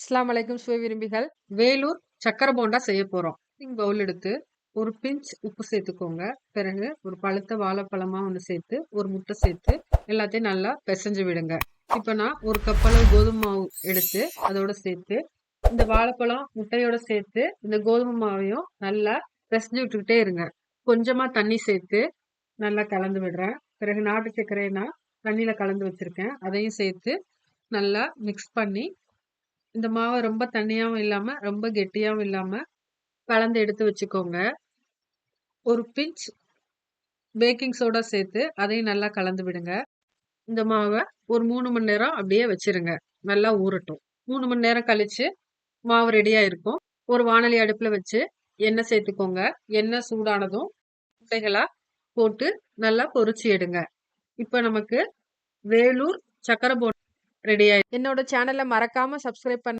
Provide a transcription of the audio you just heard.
இஸ்லாம் அலைக்கும் சுவை விரும்பிகள். வேலூர் சக்கரை போண்டா செய்ய போறோம். பவுல் எடுத்து ஒரு பிஞ்ச் உப்பு சேர்த்துக்கோங்க. பிறகு ஒரு பழுத்த வாழைப்பழமா ஒன்று சேர்த்து ஒரு முட்டை சேர்த்து எல்லாத்தையும் நல்லா பிசைஞ்சு விடுங்க. இப்போ நான் ஒரு கப்பளவு கோதுமை மாவு எடுத்து அதோட சேர்த்து இந்த வாழைப்பழம் முட்டையோட சேர்த்து இந்த கோதுமை மாவையும் நல்லா பிசைஞ்சு விட்டுக்கிட்டே இருங்க. கொஞ்சமா தண்ணி சேர்த்து நல்லா கலந்து விடுறேன். பிறகு நாட்டு சர்க்கரையை நான் தண்ணியில கலந்து வச்சிருக்கேன். அதையும் சேர்த்து நல்லா மிக்ஸ் பண்ணி இந்த மாவை ரொம்ப தண்ணியாகவும் இல்லாமல் ரொம்ப கெட்டியாகவும் இல்லாமல் கலந்து எடுத்து வச்சுக்கோங்க. ஒரு பிஞ்ச் பேக்கிங் சோடா சேர்த்து அதையும் நல்லா கலந்து விடுங்க. இந்த மாவை ஒரு மூணு மணி நேரம் அப்படியே வச்சிருங்க. நல்லா ஊறட்டும். மூணு மணி நேரம் கழிச்சு மாவு ரெடியாக இருக்கும் ஒரு வானொலி அடுப்பில் வச்சு எண்ணெய் சேர்த்துக்கோங்க. எண்ணெய் சூடானதும் முட்டைகளாக போட்டு நல்லா பொறிச்சு எடுங்க. இப்போ நமக்கு வேலூர் சக்கரை போட் ரெடி ஆயிடுச்சு என்னோட சேனலை மறக்காம சப்ஸ்கிரைப் பண்ண